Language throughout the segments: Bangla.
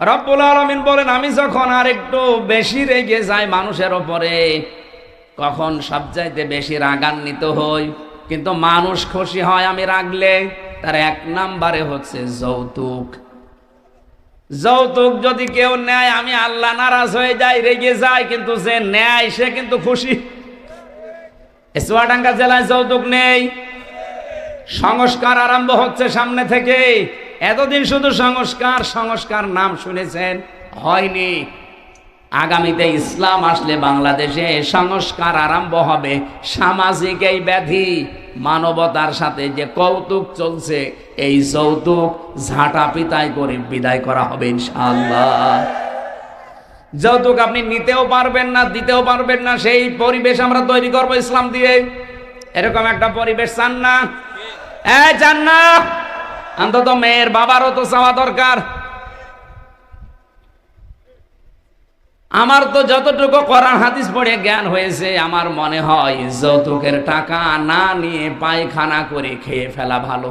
রব্বুল আলমিন বলেন, আমি যখন আর একটু বেশি রেগে যাই মানুষের ওপরে, কখন সবচাইতে বেশি রাগান্বিত হই। কিন্তু মানুষ খুশি হয় আমি রাগলে, তার এক নাম্বারে হচ্ছে যৌতুক। যৌতুক যদি কেউ নেয়, আমি আল্লাহ নারাজ হয়ে যাই, রেগে যাই, কিন্তু যে নেয়, সে কিন্তু খুশি। চুয়াডাঙ্গা জেলায় যৌতুক নেই। সংস্কার আরম্ভ হচ্ছে সামনে থেকে এতদিন শুধু সংস্কার সংস্কার নাম শুনেছেন, হয়নি। আগামীতে ইসলাম আসলে বাংলাদেশে সংস্কার আরম্ভ হবে। সামাজিক এই ব্যাধি, মানবতার সাথে যে কৌতুক চলছে, এই যৌতুক ঝাঁটা পিতাই করে বিদায় করা হবে ইনশাআল্লাহ। যৌতুক আপনি নিতেও পারবেন না, দিতেও পারবেন না, সেই পরিবেশ আমরা তৈরি করব ইসলাম দিয়ে। এরকম একটা পরিবেশ চান না? চান না? অন্তত মেয়ের বাবারও তো চাওয়া দরকার। আমার তো যতটুকু করার হাদিস পড়ে জ্ঞান হয়েছে, আমার মনে হয় যৌতুকের টাকা না নিয়ে পায়খানা করে খেয়ে ফেলা ভালো।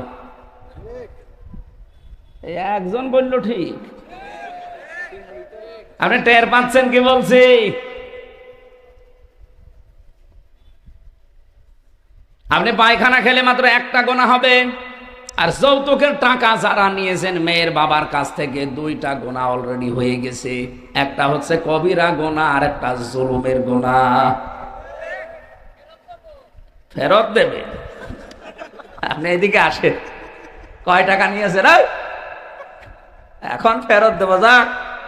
একজন বলল ঠিক। আপনি টের পাচ্ছেন কি বলছি? আপনি পায়খানা খেলে মাত্র একটা গোনা হবে। আর যৌতুকের টাকা যারা নিয়েছেন মেয়ের বাবার কাছ থেকে, দুইটা গোনা অলরেডি হয়ে গেছে। একটা হচ্ছে কবিরা গোনা আর একটা জুলুমের গোনা। ফেরত দেবে। আপনি এদিকে আসে কয় টাকা নিয়েছে রে এখন ফেরত দেবো, যাক।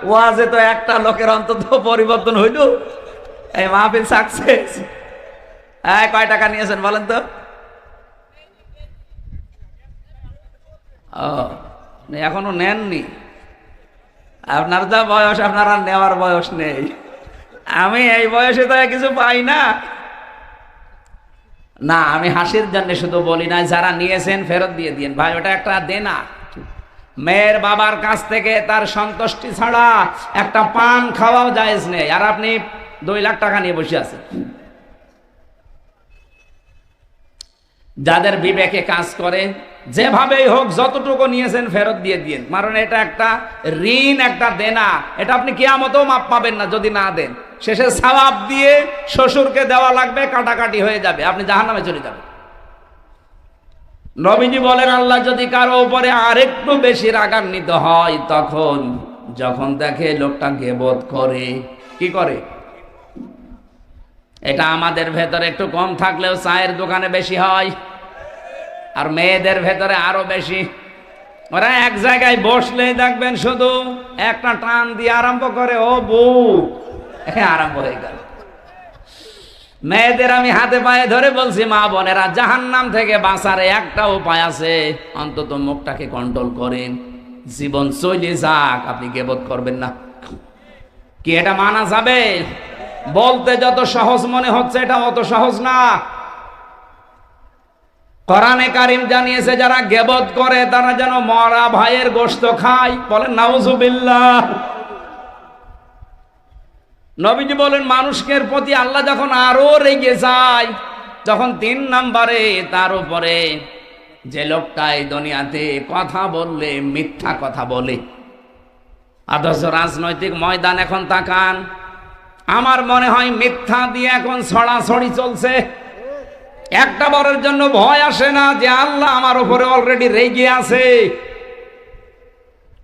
ওয়াজে তো একটা লোকের অন্তত পরিবর্তন হইল। এই মাহফিল সাকসেস হ্যাঁ কয় টাকা নিয়েছেন বলেন তো? এখনও নেননি। আপনার যা বয়স, আপনার আর নেওয়ার বয়স নেই। আমি এই বয়সে তো কিছু পাই না। না, আমি হাসির জন্য শুধু বলি না, যারা নিয়েছেন ফেরত দিয়ে দিন ভাই, ওটা একটা দেনা। মেয়ের বাবার কাছ থেকে তার সন্তুষ্টি ছাড়া একটা পান খাওয়াও জায়েজ নেই। আর আপনি দুই লাখ টাকা নিয়ে বসে আছেন। যাদের বিবেকে কাজ করে, যেভাবেই হোক যতটুকু নিয়েছেন ফেরত দিয়ে দিন কারণ এটা একটা ঋণ, একটা দেনা। এটা আপনি কেয়ামতেও মাপ পাবেন না যদি না দেন। শেষে সওয়াব দিয়ে শ্বশুরকে দেওয়া লাগবে, কাটাকাটি হয়ে যাবে। আপনি জাহান্নামে চলে যাবেন। নবীজি বলেন, আল্লাহ যদি কারও উপরে আরেকটু বেশি রাগান্বিত হয়, তখন যখন দেখে লোকটা গেবত করে, কি করে? এটা আমাদের ভেতরে একটু কম থাকলেও চায়ের দোকানে বেশি হয়। আর মেয়েদের ভেতরে আরও বেশি। ওরা এক জায়গায় বসলেই দেখবেন শুধু একটা টান দিয়ে আরম্ভ করে, ও বউ আরম্ভ হয়ে গেল। মেয়েদের আমি হাতে পায়ে ধরে বলছি, মা বোনেরা জাহান নাম থেকে বাঁচার একটা উপায় আছে। অন্তত মুখটাকে কন্ট্রোল করেন। জীবন চলে যাক, আপনি গেবত করবেন না। কি এটা মানা যাবে? বলতে যত সহজ মনে হচ্ছে, এটা অত সহজ না। কোরআনে কারিম জানিয়েছে, যারা গেবত করে, তারা যেন মরা ভাইয়ের গোস্ত খায়। বলেন নাউজুবিল্লাহ নবীজি বলেন, মানুষের প্রতি আল্লাহ যখন আরও রেগে যায়, যখন তিন নাম্বারে তার উপরে যে লোকটা এই দুনিয়াতে কথা বললে, মিথ্যা কথা বলে। আদর্শ রাজনৈতিক ময়দান এখন তাকান। আমার মনে হয় মিথ্যা দিয়ে এখন ছড়াছড়ি চলছে। একটা বরের জন্য ভয় আসে না যে আল্লাহ আমার উপরে অলরেডি রেগে আছে।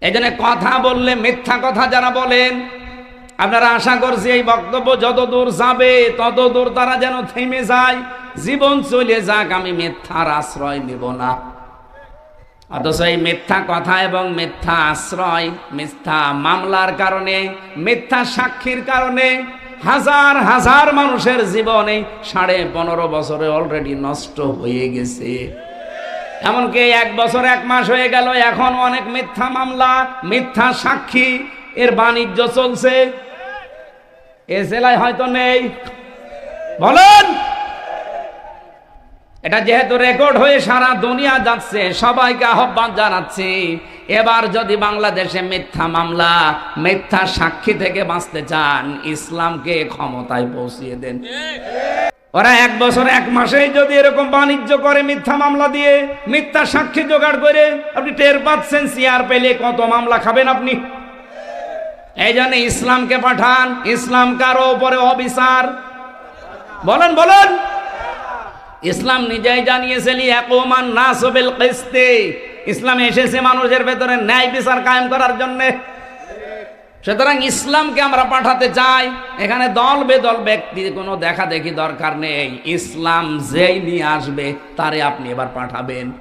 এই কথা বললে মিথ্যা কথা যারা বলেন, আপনারা আশা করছি এই বক্তব্য যত দূর যাবে, তত দূর তারা যেন থেমে যায়। জীবন চলে যাক, আমি মিথ্যার আশ্রয় নেব না। অথচ এই মিথ্যা কথা এবং মিথ্যা আশ্রয়, মিথ্যা মামলার কারণে, মিথ্যা সাক্ষীর কারণে হাজার হাজার মানুষের জীবনে সাড়ে পনেরো বছরে অলরেডি নষ্ট হয়ে গেছে। এমনকি এক বছর, এক মাস হয়ে গেল, এখন অনেক মিথ্যা মামলা, মিথ্যা সাক্ষী, এর বাণিজ্য চলছে। এ জেলায় হয়তো নেই। বলেন! এটা যেহেতু রেকর্ড হয়ে সারা দুনিয়া যাচ্ছে, সবাইকে আহ্বান জানাচ্ছি। এবার যদি বাংলাদেশে মিথ্যা মামলা, মিথ্যা সাক্ষী থেকে বাঁচতে চান, ইসলামকে ক্ষমতায় পৌঁছিয়ে দেন। ওরা এক বছর, এক মাসেই যদি এরকম বাণিজ্য করে মিথ্যা মামলা দিয়ে, মিথ্যা সাক্ষী জোগাড় করে, আপনি টের পাচ্ছেন চেয়ার পেলে কত মামলা খাবেন আপনি? এই জন্য ইসলামকে পাঠান, ইসলাম কারও উপরে অবিচার। বলেন বলেন। ইসলাম নিজেই জানিয়েছে লিয়াকুমান নাসবিল কিসতে। ইসলাম এসেছে মানুষের ভেতরে ন্যায় বিচার কায়েম করার জন্য। সুতরাং ইসলামকে আমরা পাঠাতে চাই। এখানে দল বেদল ব্যক্তি, কোনো দেখা দেখি দরকার নেই। ইসলাম যেই নিয়ে আসবে, তারে আপনি এবার পাঠাবেন।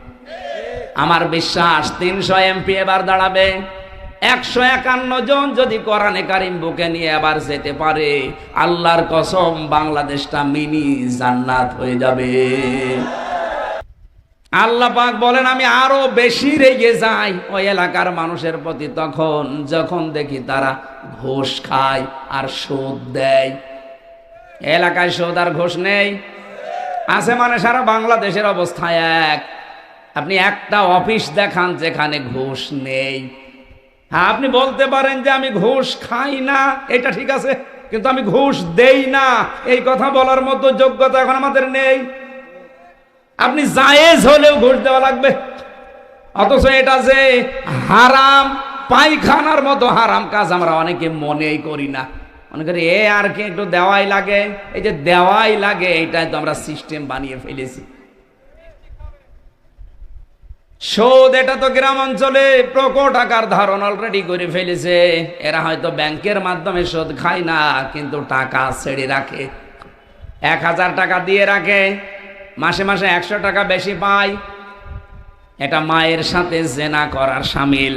আমার বিশ্বাস, তিনশো এমপি এবার দাঁড়াবে। একশো একান্ন জন যদি কোরআনে কারিম বুকে নিয়ে আবার যেতে পারে, আল্লাহর কসম বাংলাদেশটা মিনি জান্নাত হয়ে যাবে। আল্লাহ পাক বলেন, আমি আরও বেশি রেগে যাই। ওই এলাকার মানুষের প্রতি তখন যখন দেখি তারা ঘুষ খায় আর সুদ দেয়। এলাকায় সুদ আর ঘুষ নেই। আছে মানে সারা বাংলাদেশের অবস্থা এক। আপনি একটা অফিস দেখান যেখানে ঘুষ নেই। হ্যাঁ আপনি বলতে পারেন যে আমি ঘুষ খাই না, এটা ঠিক আছে, কিন্তু আমি ঘুষ দেই না। এই কথা বলার মতো যোগ্যতা এখন আমাদের নেই। আপনি জায়েজ হলেও ঘুষ দেওয়া লাগবে। অথচ এটা যে হারাম, পায়খানার মতো হারাম কাজ আমরা অনেকে মনেই করি না। মনে করি, এ আর কি একটু দেওয়াই লাগে? এই যে দেওয়াই লাগে, এইটাই তো আমরা সিস্টেম বানিয়ে ফেলেছি। সুদ, এটা তো গ্রাম অঞ্চলে প্রকট আকার ধারণ অলরেডি করে ফেলেছে। এরা হয়তো ব্যাংকের মাধ্যমে সুদ খায় না, কিন্তু টাকা ছেড়ে রাখে। এক হাজার টাকা দিয়ে রাখে। মাসে মাসে একশো টাকা বেশি পায় এটা মায়ের সাথে জেনা করার সামিল।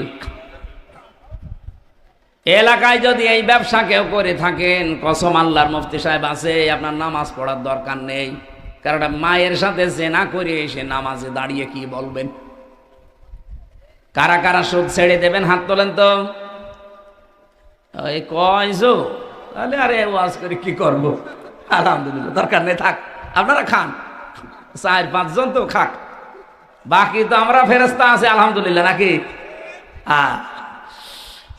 এলাকায় যদি এই ব্যবসা কেউ করে থাকেন, কসম আল্লাহর মুফতি সাহেব আছে, আপনার নামাজ পড়ার দরকার নেই। কারণ মায়ের সাথে জেনা করে এসে নামাজে দাঁড়িয়ে কি বলবেন? কারা কারা সুদ ছেড়ে দেবেন, হাত তোলেন তো। ওই কয়জো তাহলে আরে ওয়াজ করে কি করব? আলহামদুলিল্লাহ, দরকার নেই, থাক। আপনারা খান। চার পাঁচজন তো খাক। বাকি তো আমরা ফেরস্তা আছে, আলহামদুলিল্লাহ, নাকি? হ্যাঁ।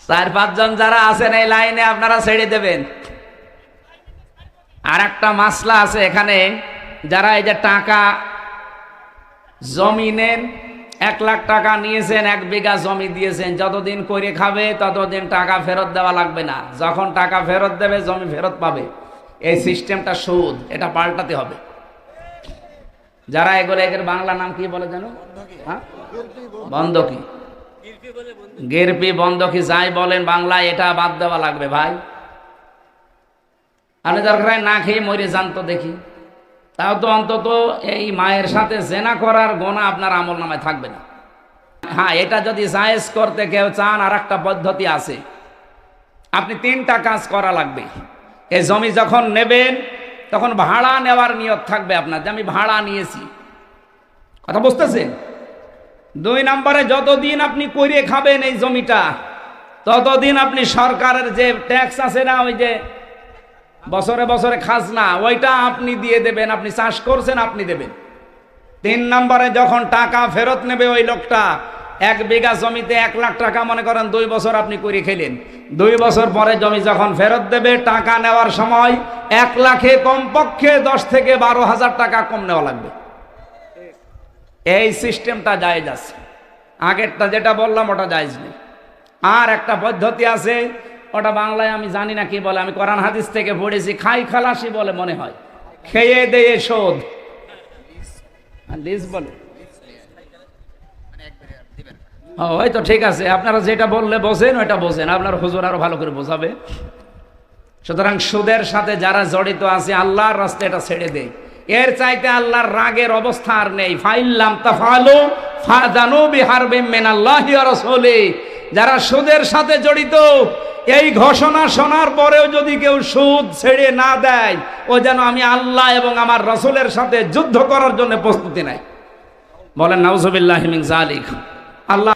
চার পাঁচজন যারা আছেন এই লাইনে আপনারা ছেড়ে দেবেন। আর একটা মাসলা আছে এখানে, যারা এই যে টাকা জমি নেন এক লাখ টাকা নিয়েছেন, এক বিঘা জমি দিয়েছেন, যতদিন করে খাবে, ততদিন টাকা ফেরত দেওয়া লাগবে না। যখন টাকা ফেরত দেবে, জমি ফেরত পাবে। এই সিস্টেমটা সুদ এটা পাল্টাতে হবে। যারা এগুলো এদের বাংলা নাম কি বলে জানো? হ্যাঁ? বন্ধকি। গেরপি বন্ধকি যাই বলেন বাংলায়, এটা বাদ দেওয়া লাগবে ভাই। আপনি দরকার না খেয়ে মরে যান তো দেখি। তাও তো অন্তত এই মায়ের সাথে জেনা করার গোনা আপনার আমল নামায় থাকবে না। হ্যাঁ এটা যদি জায়েজ করতে কেউ চান আর একটা পদ্ধতি আছে। আপনি তিনটা কাজ করা লাগবে। এই জমি যখন নেবেন তখন ভাড়া নেওয়ার নিয়ত থাকবে আপনার, যে আমি ভাড়া নিয়েছি। কথা বুঝতেছেন দুই নম্বরে, যতদিন আপনি করে খাবেন এই জমিটা, ততদিন আপনি সরকারের যে ট্যাক্স আছে না, ওই যে বছরে বছরে খাজনা, ওইটা আপনি দিয়ে দেবেন, আপনি চাষ করছেন, আপনি দেবেন। তিন নম্বরে, যখন টাকা ফেরত নেবে ওই লোকটা এক বিঘা জমিতে এক লাখ টাকা, মনে করেন দুই বছর আপনি করে খেলেন। দুই বছর পরে জমি যখন ফেরত দেবে, টাকা নেওয়ার সময় এক লাখে কমপক্ষে দশ থেকে বারো হাজার টাকা কম নেওয়া লাগবে। এই সিস্টেমটা জায়েজ আছে। আগেরটা যেটা বললাম, ওটা জায়েজ নেই। আর একটা পদ্ধতি আছে, ওটা বাংলায় আমি জানি না কি বলে, আমি কোরআন হাদিস থেকে পড়েছি, খাই খালাসি বলে মনে হয়। খেয়ে দেয়ে শোধ। লিজ বলে। ওই তো ঠিক আছে। আপনারা যেটা বললে বোঝেন, ওইটা বোঝেন। আপনার হুজুর আরও ভালো করে বোঝাবে। সুতরাং সুদের সাথে যারা জড়িত আছে, আল্লাহর রাস্তা এটা ছেড়ে দেয় এর চাইতে আল্লাহর রাগের অবস্থা আর নেই। ফাইল্লাম তাফালু ফাদানু বিহারবিম মিনাল্লাহি ওয়া রাসূলি। যারা সুদের সাথে জড়িত, এই ঘোষণা শোনার পরেও যদি কেউ সুদ ছেড়ে না দেয়, ও যেন আমি আল্লাহ এবং আমার রসুলের সাথে যুদ্ধ করার জন্য প্রস্তুতি নাই বলেন, নাউজুবিল্লাহ মিন জালিক আল্লাহ